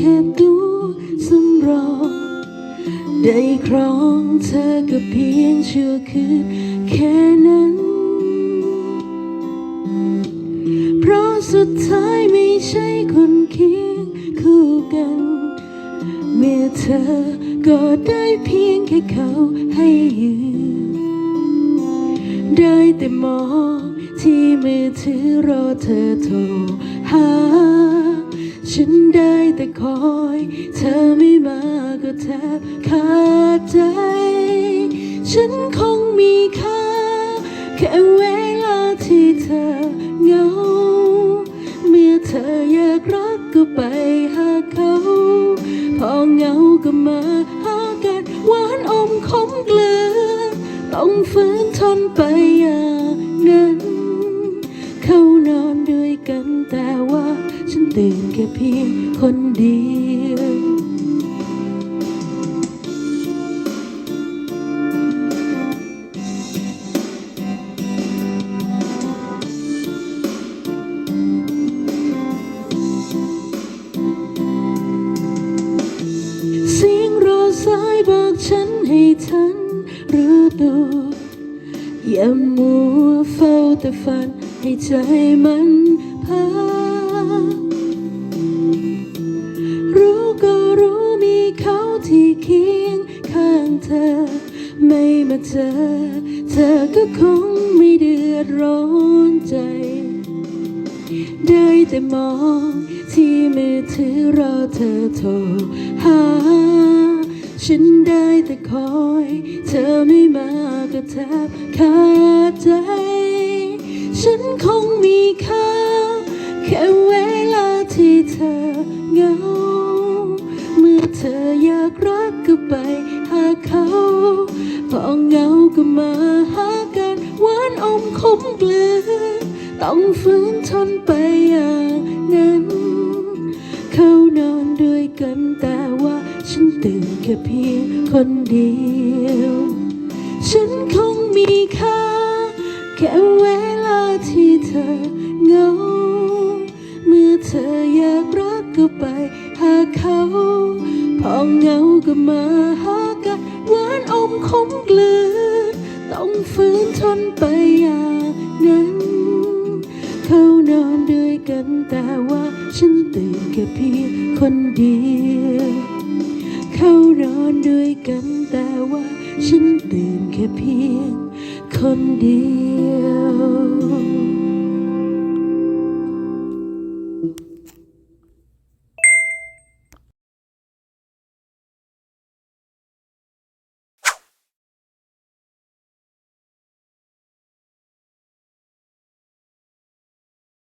แค่ตัวสำรอง ได้ครองเธอก็เพียงชั่วคืนแค่นั้น เพราะสุดท้ายไม่ใช่คนเคียงคู่กัน เมื่อเธอก็ได้เพียงแค่เขาให้ยืมได้แต่มองที่มือถือรอเธอโทรหา ฉันได้แต่คอย เธอไม่มาก็แทบขาดใจ ฉันคงมีค่า แค่เวลาที่เธอเหงา เมื่อเธออยากรักก็ไปหาเขา พอเหงาก็มาหากันหวานอมขมเกลือ ต้องฝืนทนไปอย่า ตื่นแค่เพียงคนเดียวเสียงรอสายบอกฉันให้ฉันรู้ตัวอย่ามัวเฝ้าแต่ฝันให้ใจมันพา ที่เคียงข้างเธอ ไม่มาเจอ เธอก็คงไม่เดือดร้อนใจ ได้แต่มองที่มือถือรอเธอโทรหา ฉันได้แต่คอย เธอไม่มาก็แทบขาดใจ ฉันคงมีค่าแค่เวลาที่เธอเหงาากรักก็ไปหาเขาพอเหงาก็มาหากันหวานอมขมเกลือต้องฝืนทนไปอย่างนั้น เขานอนด้วยกันแต่ว่าฉันตื่นแค่เพียงคนเดียว ฉันคงมีค่าแค่เวลาที่เธอเหงา เมื่อเธออยากรักก็ไปหาเขา พอเหงาก็มาหากันหวานอมขมเกลือต้องฝืนทนไปอย่างนั้นเขานอนด้วยกันแต่ว่าฉันตื่นแค่เพียงคนเดียวเขานอนด้วยกันแต่ว่าฉันตื่นแค่เพียงคนเดียว